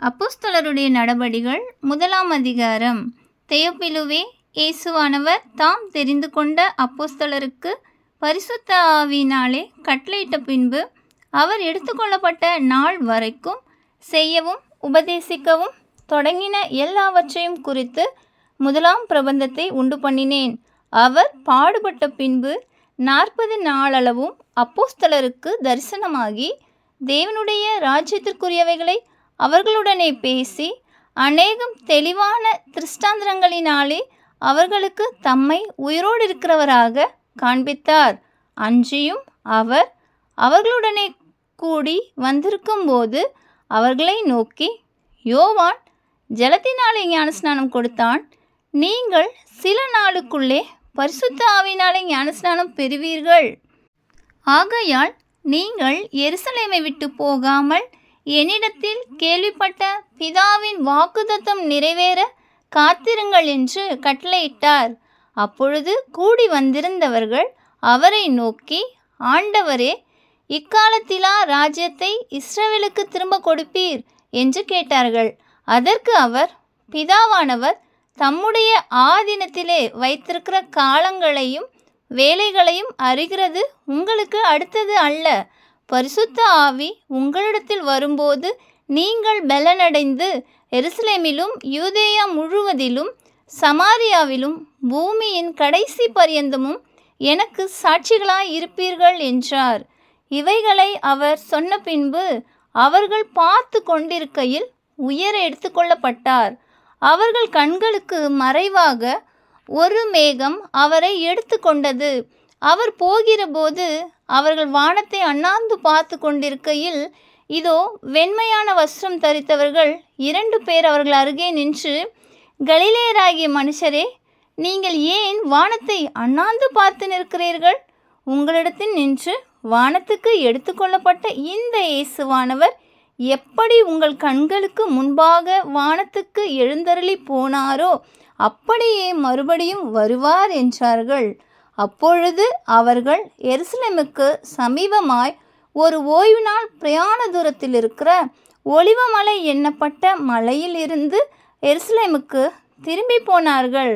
அப்போஸ்தலருடைய நடபடிகள் முதலாம் அதிகாரம். தெயோப்பிலுவே இயேசுவானவர் தாம் தெரிந்து கொண்ட அப்போஸ்தலருக்கு பரிசுத்த ஆவினாலே கட்டளையிட்ட பின்பு அவர் எடுத்துக்கொள்ளப்பட்ட நாள் வரைக்கும் செய்யவும் உபதேசிக்கவும் தொடங்கின எல்லாவற்றையும் குறித்து முதலாம் பிரபந்தத்தை உண்டு பண்ணினேன். அவர் பாடுபட்ட பின்பு நாற்பது நாளளவும் அப்போஸ்தலருக்கு தரிசனமாகி தேவனுடைய ராஜ்யத்திற்குரியவைகளை அவர்களுடனே பேசி அநேகம் தெளிவான திருஷ்டாந்திரங்களினாலே அவர்களுக்கு தம்மை உயிரோடு இருக்கிறவராக காண்பித்தார். அன்றியும் அவர் அவர்களுடனே கூடி வந்திருக்கும்போது அவர்களை நோக்கி யோவான் ஜலத்தினாலே ஞானஸ்நானம் கொடுத்தான். நீங்கள் சில நாளுக்குள்ளே பரிசுத்த ஆவினாலே ஞானஸ்நானம் பெறுவீர்கள். ஆகையால் நீங்கள் எருசலேமை விட்டு போகாமல் என்னிடத்தில் கேள்விப்பட்ட பிதாவின் வாக்குதத்தம் நிறைவேற காத்திருங்கள் என்று கட்டளையிட்டார். அப்பொழுது கூடி வந்திருந்தவர்கள் அவரை நோக்கி ஆண்டவரே இக்காலத்திலா ராஜ்யத்தை இஸ்ரவேலுக்கு திரும்ப கொடுப்பீர்? என்று கேட்டார்கள். அதற்கு அவர் பிதாவானவர் தம்முடைய ஆதீனத்திலே வைத்திருக்கிற காலங்களையும் வேலைகளையும் அறிகிறது உங்களுக்கு அடுத்தது அல்ல. பரிசுத்த ஆவி உங்களிடத்தில் வரும்போது நீங்கள் பலனடைந்து எருசலேமிலும் யூதேயா முழுவதிலும் சமாரியாவிலும் பூமியின் கடைசி பரியந்தமும் எனக்கு சாட்சிகளாய் இருப்பீர்கள் என்றார். இவைகளை அவர் சொன்ன பின்பு அவர்கள் பார்த்து கொண்டிருக்கையில் உயர எடுத்துக்கொள்ளப்பட்டார் அவர்கள் கண்களுக்கு மறைவாக ஒரு மேகம் அவரை எடுத்துக்கொண்டது அவர் போகிறபோது அவர்கள் வானத்தை அண்ணாந்து பார்த்து கொண்டிருக்கையில் இதோ வெண்மையான வஸ்திரம் தரித்தவர்கள் இரண்டு பேர் அவர்கள் அருகே நின்று கலிலேயராகிய மனுஷரே நீங்கள் ஏன் வானத்தை அண்ணாந்து பார்த்து நிற்கிறீர்கள்? உங்களிடத்தில் நின்று வானத்துக்கு எடுத்துக்கொள்ளப்பட்ட இந்த இயேசுவானவர் எப்படி உங்கள் கண்களுக்கு முன்பாக வானத்துக்கு எழுந்தருளி போனாரோ அப்படியே மறுபடியும் வருவார் என்றார்கள். அப்பொழுது அவர்கள் எருசலேமுக்கு சமீபமாய் ஒரு ஓய்வு நாள் பிரயாண தூரத்தில் இருக்கிற ஒளிவமலை எண்ணப்பட்ட மலையில் இருந்து எருசலேமுக்கு திரும்பி போனார்கள்.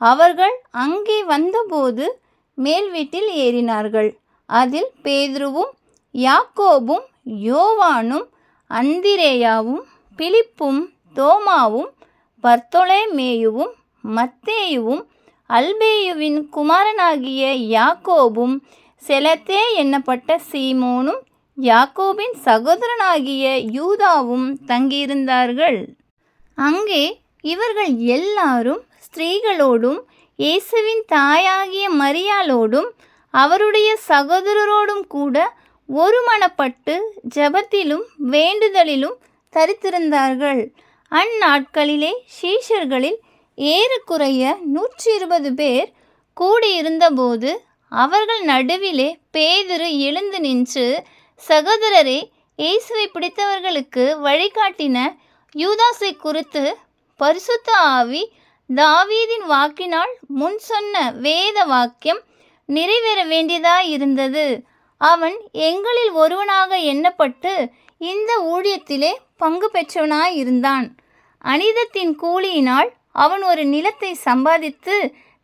அவர்கள் அங்கே வந்தபோது மேல் வீட்டில் ஏறினார்கள். அதில் பேதுருவும் யாக்கோபும் யோவானும் அந்திரேயாவும் பிலிப்பும் தோமாவும் பர்த்தொலேமேயுவும் மத்தேயுவும் அல்பேயுவின் குமாரனாகிய யாக்கோபும் செலத்தே எண்ணப்பட்ட சீமோனும் யாக்கோபின் சகோதரனாகிய யூதாவும் தங்கியிருந்தார்கள். அங்கே இவர்கள் எல்லாரும் ஸ்திரீகளோடும் இயேசுவின் தாயாகிய மரியாளோடும் அவருடைய சகோதரரோடும் கூட ஒருமனப்பட்டு ஜெபத்திலும் வேண்டுதலிலும் தரித்திருந்தார்கள். அந்நாட்களிலே சீஷர்களில் ஏறக்குறைய நூற்றி இருபது பேர் கூடியிருந்தபோது அவர்கள் நடுவிலே பேதுரு எழுந்து நின்று சகோதரரே இயேசுவை பிடித்தவர்களுக்கு வழிகாட்டின யூதாசை குறித்து பரிசுத்த ஆவி தாவீதின் வாக்கினால் முன் சொன்ன வேத வாக்கியம் நிறைவேற வேண்டியதாயிருந்தது. அவன் எங்களில் ஒருவனாக எண்ணப்பட்டு இந்த ஊழியத்திலே பங்கு பெற்றவனாயிருந்தான். அனிதத்தின் கூலியினால் அவன் ஒரு நிலத்தை சம்பாதித்து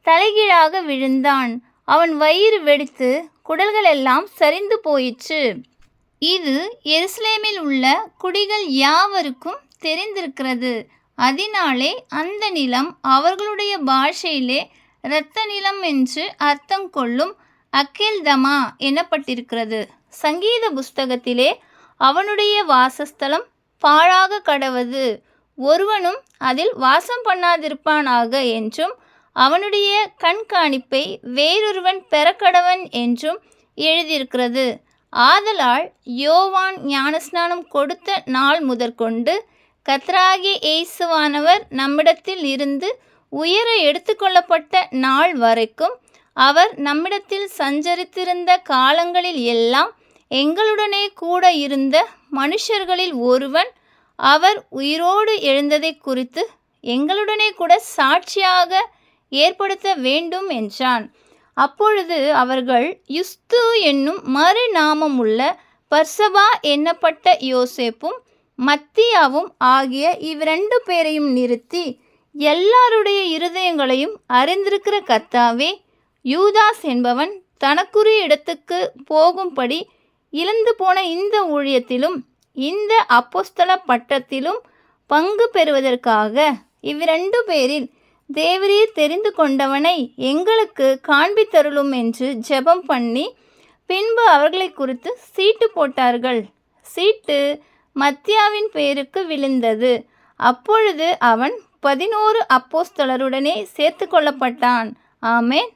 தலைகீழாக விழுந்தான். அவன் வயிறு வெடித்து குடல்கள் எல்லாம் சரிந்து போயிற்று. இது எருசலேமில் உள்ள குடிகள் யாவருக்கும் தெரிந்திருக்கிறது. அதனாலே அந்த நிலம் அவர்களுடைய பாஷையிலே இரத்த நிலம் என்று அர்த்தம் கொள்ளும் அக்கேல்தமா எனப்பட்டிருக்கிறது. சங்கீத புஸ்தகத்திலே அவனுடைய வாசஸ்தலம் பாழாக கடவது. ஒருவனும் அதில் வாசம் பண்ணாதிருப்பானாக என்றும் அவனுடைய கண்காணிப்பை வேறொருவன் பெறக்கடவன் என்றும் எழுதியிருக்கிறது. ஆதலால் யோவான் ஞானஸ்நானம் கொடுத்த நாள் முதற்கொண்டு கத்ராகிய இயேசுவானவர் நம்மிடத்தில் இருந்து உயர எடுத்துக்கொள்ளப்பட்ட நாள் வரைக்கும் அவர் நம்மிடத்தில் சஞ்சரித்திருந்த காலங்களில் எல்லாம் எங்களுடனே கூட இருந்த மனுஷர்களில் ஒருவன் அவர் உயிரோடு எழுந்ததை குறித்து எங்களுடனே கூட சாட்சியாக ஏற்படுத்த வேண்டும் என்றான். அப்பொழுது அவர்கள் யுஸ்து என்னும் மறுநாமமுள்ள பர்சபா எண்ணப்பட்ட யோசேப்பும் மத்தியாவும் ஆகிய இவ்விரண்டு பேரையும் நிறுத்தி எல்லாருடைய இருதயங்களையும் அறிந்திருக்கிற கர்த்தாவே யூதாஸ் என்பவன் தனக்குரிய இடத்துக்கு போகும்படி இழந்து போன இந்த ஊழியத்திலும் இந்த அப்போஸ்தல பட்டத்திலும் பங்கு பெறுவதற்காக இவ்விரண்டு பேரில் தேவரீர் தெரிந்து கொண்டவனை எங்களுக்கு காண்பித்தருளும் என்று ஜெபம் பண்ணி பின்பு அவர்களை குறித்து சீட்டு போட்டார்கள். சீட்டு மத்தியாவின் பேருக்கு விழுந்தது. அப்பொழுது அவன் பதினோரு அப்போஸ்தலருடனே சேர்த்து கொள்ளப்பட்டான். ஆமேன்.